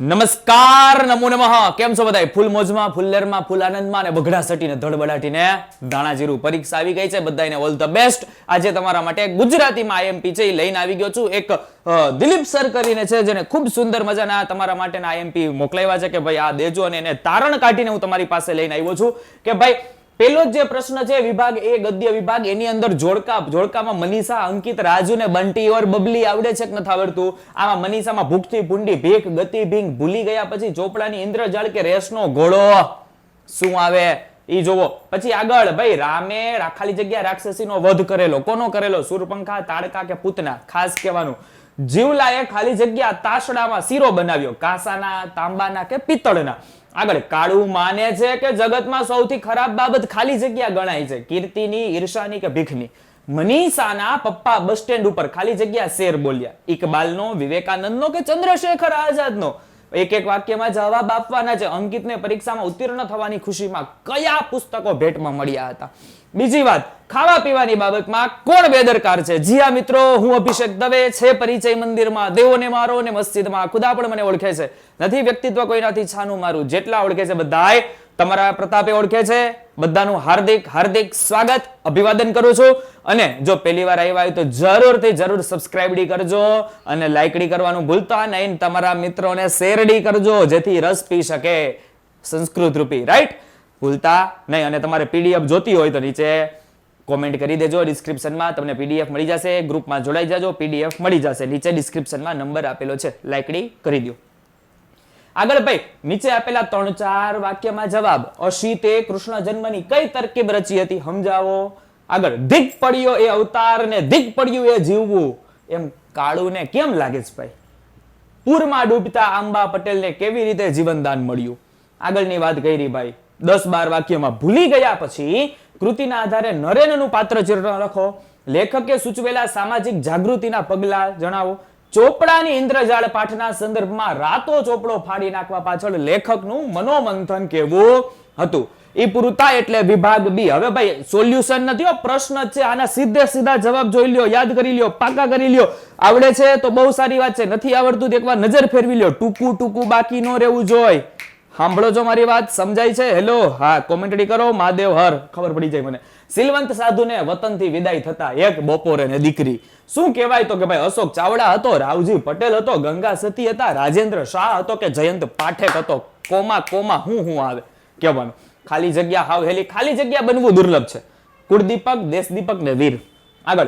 નમસ્કાર, નમો નમઃ. કેમ છો બધા ફૂલ મોજમાં ફૂલ્લેરમાં ફૂલ આનંદમાં અને બગડા ધડબડાટીને દાણા પરીક્ષા આવી ગઈ છે. બધાને ઓલ ધ બેસ્ટ. આજે તમારા માટે ગુજરાતીમાં આઈએમપી છે, એ લઈને આવી ગયો છું. એક દિલીપ સર કરીને છે, જેને ખૂબ સુંદર મજાના તમારા માટેના આઈએમપી મોકલાવ્યા છે કે ભાઈ આ દેજો અને એને તારણ કાઢીને હું તમારી પાસે લઈને આવ્યો છું. કે ભાઈ પેલો જે પ્રશ્ન છે, વિભાગ એ, ગદ્ય વિભાગ, એની અંદર જોડકા જોડકામાં મનીષા, અંકિત રાજુ ને બંટી ઓર બબલી આવડે છે કે નથી આવડતું? આમાં મનીષામાં ભૂખથી ભૂંડી, ભીખ, ગતિ, ભીંગ ભૂલી ગયા પછી ચોપડાની ઇન્દ્રજાળ કે રેસનો ઘોડો? શું આવે? ઈ જોવો. પછી આગળ, ભાઈ, રામે ખાલી જગ્યા રાક્ષસીનો વધ કરેલો. કોનો કરેલો? સુરપંખા, તાડકા કે પૂતના? ખાસ કહેવાનું. જીવલાએ ખાલી જગ્યા તાસડામાં શીરો બનાવ્યો. કાસાના, તાંબાના કે પિત્તળના? આગળ, કાળું માને છે કે જગતમાં સૌથી ખરાબ બાબત ખાલી જગ્યા ગણાય છે, કીર્તિની, ઈર્ષાની કે ભીખની. મનીષાના પપ્પા બસ સ્ટેન્ડ ઉપર ખાલી જગ્યા શેર બોલ્યા. ઇકબાલનો, વિવેકાનંદનો કે ચંદ્રશેખર આઝાદનો? એક એક વાક્યમાં જવાબ આપવાના છે. અંકિતને પરીક્ષામાં ઉત્તીર્ણ થવાની ખુશીમાં કયા પુસ્તકો ભેટમાં મળ્યા હતા? બીજી વાત, ખાવા પીવાની બાબતમાં કોણ બેદરકાર છે? જી હા મિત્રો, હું અભિષેક દવે છે. પરિચય મંદિરમાં દેવોને મારો ને મસ્જિદમાં. ખુદા પણ મને ઓળખે છે. નથી વ્યક્તિત્વ કોઈનાથી છાનું મારું. જેટલા ઓળખે છે બધાય તમારા પ્રતાપે ઓળખે છે. બધાનું હાર્દિક હાર્દિક સ્વાગત. અભિવાદન કરું છું. અને જો પહેલી વાર આવ્યા હોય તો જરૂરથી જરૂર સબસ્ક્રાઇબડી કરજો અને લાઇકડી કરવાનું ભૂલતા નહીં. તમારા મિત્રોને શેરડી કરજો, જેથી રસ પી શકે સંસ્કૃત રૂપી રાઈટ ભૂલતા નહીં. અને તમારે પીડીએફ જોતી હોય તો નીચે કોમેન્ટ કરી દેજો. ડિસ્ક્રિપ્શનમાં તમને પીડીએફ મળી જશે. ગ્રુપમાં જોડાઈ જાજો. પીડીએફ મળી જશે. નીચે ડિસ્ક્રિપ્શનમાં નંબર આપેલો છે. લાઇકડી કરી દો આગળ ભાઈ, નીચે આપેલા ત્રણ ચાર વાક્યમાં જવાબ. અશિતે કૃષ્ણ જન્મની કઈ તરકીબ રચી હતી સમજાવો. આગળ ધીક પડ્યો એ અવતાર ને ધીક પડ્યું એ જીવવું. એમ કાળુને કેમ લાગે છે ભાઈ? પૂરમાં ડૂબતા આંબા પટેલને કેવી રીતે જીવનદાન મળ્યું? આગળની વાત કરી ભાઈ, દસ બાર વાક્યમાં ભૂલી ગયા પછી કૃતિના આધારે નરેનનું પાત્ર ચિત્ર લખો. લેખકે સૂચવેલા સામાજિક જાગૃતિના પગલા જણાવો. ચોપડાની ઇન્દ્રજાળ પાઠના સંદર્ભમાં રાતો ચોપડો ફાડી નાખવા પાછળ લેખકનું મનોમંથન કેવું હતું? એ પૂરતા એટલે વિભાગ બી. હવે ભાઈ સોલ્યુશન નથી પ્રશ્ન છે. આના સીધે સીધા જવાબ જોઈ લ્યો, યાદ કરી લ્યો, પાકા કરી લ્યો. આવડે છે તો બહુ સારી વાત છે. નથી આવડતું એકવાર નજર ફેરવી લ્યો. ટૂંકું ટૂંકું બાકી ન રહેવું જોઈએ સાંભળો છો મારી વાત, સમજાય છે? હેલો હા કોમેન્ટરી કરો. મહાદેવ હર. ખબર પડી જાય મને. સિલવંત સાધુને વતનથી વિદાય થતા એક બપોરે ને દીકરી. શું કહેવાય તો કે ભાઈ અશોક ચાવડા હતો, રાવજી પટેલ હતો, ગંગા સતી હતા, રાજેન્દ્ર શાહ હતો કે જયંત પાઠક હતો? કોમા કોમા હું હું આવે? કહેવાનું. ખાલી જગ્યા હાવ હેલી. ખાલી જગ્યા બનવું દુર્લભ છે. કુળદીપક, દેશદીપક ને વીર. આગળ.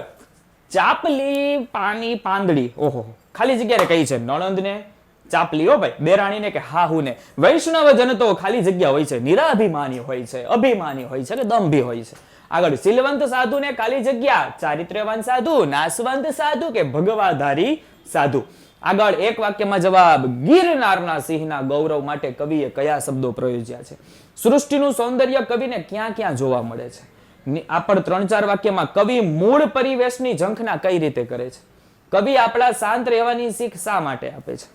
ચાપલી પાની પાંદડી. ઓહો. ખાલી જગ્યાએ કઈ છે? નણંદ ને ચાપલી હો ભાઈ. દેરાણીને કે હા હું ને વૈષ્ણવ જન તો ખાલી જગ્યા હોય છે. નિરાભિમાની હોય છે, અભિમાની હોય છે કે દંભી હોય છે? આગળ શીલવંત સાધુ ને ખાલી જગ્યા, ચારિત્ર્યવાન સાધુ, નાસવંત સાધુ કે ભગવાધારી સાધુ? આગળ એક વાક્યમાં જવાબ, ગિરનારના સિંહના ગૌરવ માટે કવિએ કયા શબ્દો પ્રયોજ્યા છે? સૃષ્ટિનું સૌંદર્ય કવિને ક્યાં ક્યાં જોવા મળે છે? આપણ ત્રણ ચાર વાક્યમાં, કવિ મૂળ પરિવેશની ઝંખના કઈ રીતે કરે છે? કવિ આપણા શાંત રહેવાની શીખ શા માટે આપે છે?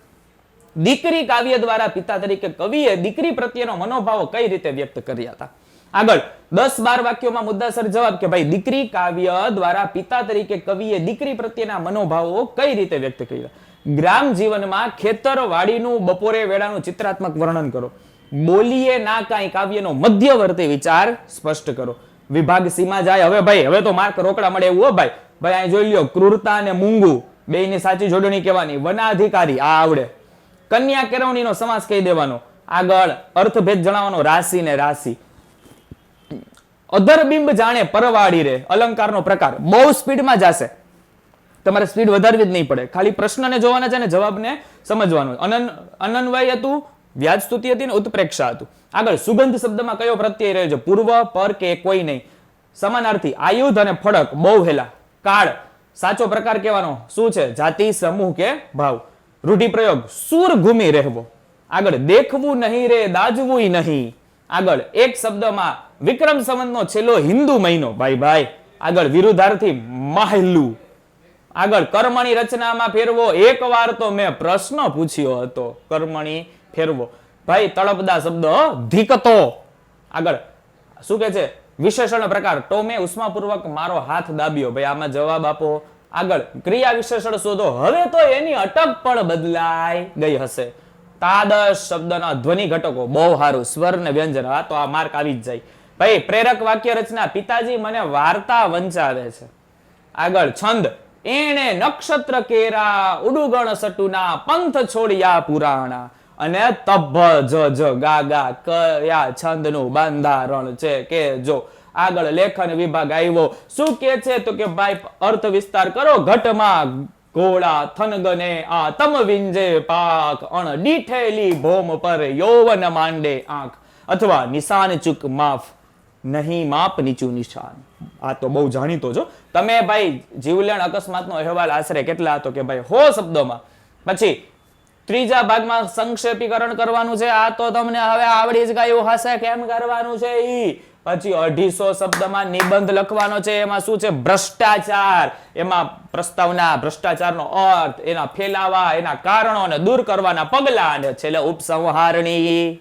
દીકરી કાવ્ય દ્વારા પિતા તરીકે કવિએ દીકરી પ્રત્યેનો મનોભાવ કઈ રીતે વ્યક્ત કર્યા હતા? આગળ, દસ બાર વાક્યોમાં મુદ્દાસર જવાબ કે ભાઈ, દીકરી કાવ્ય દ્વારા પિતા તરીકે કવિએ દીકરી પ્રત્યેના મનોભાવો કઈ રીતે વ્યક્ત કર્યા? ગ્રામ જીવનમાં ખેતર વાડીનું બપોરે વેળાનું ચિત્રાત્મક વર્ણન કરો. બોલીએ ના કાંઈ કાવ્યનો મધ્યવર્તી વિચાર સ્પષ્ટ કરો. વિભાગ સીમા જાય, હવે ભાઈ, હવે તો માર્ક રોકડા મળે એવું હો ભાઈ. ભાઈ, અહીં જોઈ લ્યો, ક્રૂરતા અને મૂંગુ, બેયની સાચી જોડણી કહેવાની, વનાધિકારી, આ આવડે. કન્યા કેળવણીનો સમાસ કહી દેવાનો. આગળ, અર્થભેદ જણાવવાનો, રાશિ ને રાશિ. અધરબિંબ જાણે પરવાડી રે, અલંકારનો પ્રકાર. બહુ સ્પીડમાં જશે. તમારે સ્પીડ વધારવી જ નહીં પડે. ખાલી પ્રશ્નને જોવાના છે અને જવાબને સમજવાનો અનન, અનન્વય હતું વ્યાજ સ્તુતિ હતી ને ઉત્પ્રેક્ષા હતું. આગળ સુગંધ શબ્દમાં કયો પ્રત્યય રહ્યો છે? પૂર્વ, પર કે કોઈ નહીં? સમાનાર્થી આયુધ અને ફળક બહુ હેલા. કાળ, સાચો પ્રકાર કહેવાનો. શું છે? જાતિ, સમૂહ કે ભાવ? રૂઢિપ્રયોગ સૂર ઘૂમી રહેવો. આગળ, દેખવું નહીં રે દાજવું નહીં. આગળ એક શબ્દમાં વિક્રમ સંવંતનો છેલ્લો હિન્દુ મહિનો. ભાઈ ભાઈ, આગળ વિરુદ્ધાર્થી માહેલું. આગળ કર્મણી રચનામાં ફેરવો. એકવાર તો મેં પ્રશ્ન પૂછ્યો હતો. કર્મણી ફેરવો. ભાઈ, તળપદા શબ્દ ધીકતો. આગળ, શું કે છે? વિશેષણ પ્રકાર. ટોમે ઉષ્માપૂર્વક મારો હાથ દાબ્યો. ભાઈ, આમાં જવાબ આપો. આગળ, ક્રિયા વિશેષણ શોધો. હવે તો એની અટક પણ બદલાઈ ગઈ હશે. તાદશ શબ્દના ધ્વનિ ઘટકો બહુ સારું સ્વર ને વ્યંજન. હા, તો આ માર્ક આવી જ જાય. ભાઈ, પ્રેરક વાક્ય રચના. પિતાજી મને વાર્તા વંચાવે છે. આગળ છંદ. એણે નક્ષત્ર કેરા, ઉડુગણ સટુના, પંથ છોડ્યા પુરાણા. અને તભ જ જ ગાગા કયા છંદનું બંધારણ છે કે જો? આગળ લેખન વિભાગ આવ્યો. શું કે છે? તો કે, ભાઈ, અર્થ વિસ્તાર કરો. ઘટમાં ઘોડા થનગને આ તમ વિંજે પાક, અણ દીઠેલી ભોમ પર યૌવન માંડે આંખ. અથવા નિશાન ચૂક માફ, નહીં માપ નીચું નિશાન. આ તો બહુ જાણીતો છો તમે ભાઈ જીવલેણ અકસ્માતનો અહેવાલ આશરે કેટલા હતો કે ભાઈ હો શબ્દોમાં? પછી ત્રીજા ભાગમાં સંક્ષેપીકરણ કરવાનું છે, આ તો તમને હવે આવડી જ ગયું હશે. કેમ કરવાનું છે ઈ? પછી અઢીસો શબ્દમાં નિબંધ લખવાનો છે. એમાં શું છે? ભ્રષ્ટાચાર. એમાં પ્રસ્તાવના, ભ્રષ્ટાચારનો અર્થ, એના ફેલાવા, એના કારણો અને દૂર કરવાના પગલા અને છેલ્લે ઉપસંહારણી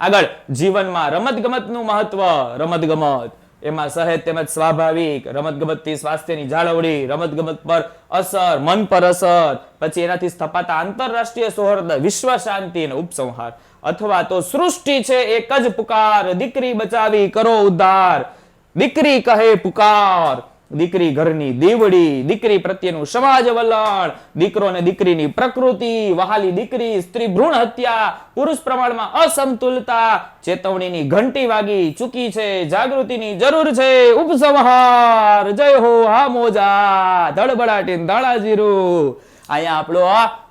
આગળ, જીવનમાં રમતગમતનું મહત્વ, રમતગમત. એમાં સહેજ તેમજ સ્વાભાવિક, રમતગમતથી સ્વાસ્થ્યની જાળવણી, રમતગમત પર અસર, મન પર અસર. પછી એનાથી સ્થપાતા આંતરરાષ્ટ્રીય સૌહાર્દ વિશ્વ શાંતિ અને ઉપસંહાર. અથવા તો સૃષ્ટિ છે, એક જ પુકાર. દીકરી બચાવી કરો ઉદ્ધાર. દીકરી કહે પુકાર. દીકરી ઘરની દીવડી, દીકરી પ્રત્યેનું સમાજ વલણ. દીકરો અને દીકરીની પ્રકૃતિ, વહાલી દીકરી, સ્ત્રી ભ્રૂણ હત્યા, પુરુષ પ્રમાણમાં અસમતુલતા ચેતવણીની ઘંટી વાગી ચૂકી છે, જાગૃતિની જરૂર છે, ઉપસંહાર. જય હો, હા મોજા. ધડબડાટી ધાણાજીરું અહીંયા આપણો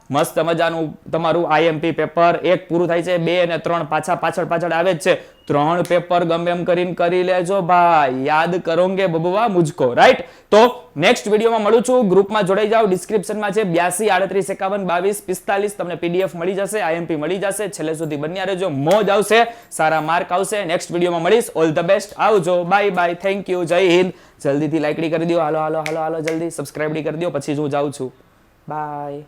મસ્ત મજાનું તમારું આઈએમપી પેપર એક પૂરું થાય છે, બે અને ત્રણ પાછા પાછળ પાછળ આવે જ છે. ત્રણ પેપર ગમે એમ કરીને કરી લેજો ભાઈ. યાદ કરોગે બબુવા મુજકો રાઈટ તો નેક્સ્ટ વિડીયોમાં મળું છું. ગ્રુપમાં જોડાઈ જાઓ. ડિસ્ક્રિપ્શનમાં છે બ્યાસી, આડત્રીસ, એકાવન, બાવીસ, પિસ્તાલીસ. તમને પીડીએફ મળી જશે આઈએમપી મળી જશે. છેલ્લે સુધી બન્યા રહેજો. મોજ આવશે. સારા માર્ક આવશે. નેક્સ્ટ વિડીયોમાં મળીશ. ઓલ ધ બેસ્ટ આવજો. બાય બાય થેન્ક યુ જય હિન્દ. જલ્દીથી લાઇકડી કરી દો હાલો હાલો હાલો હાલો. જલ્દી સબસ્ક્રાઇબડી કરી દો પછી હું જાઉં છું. બાય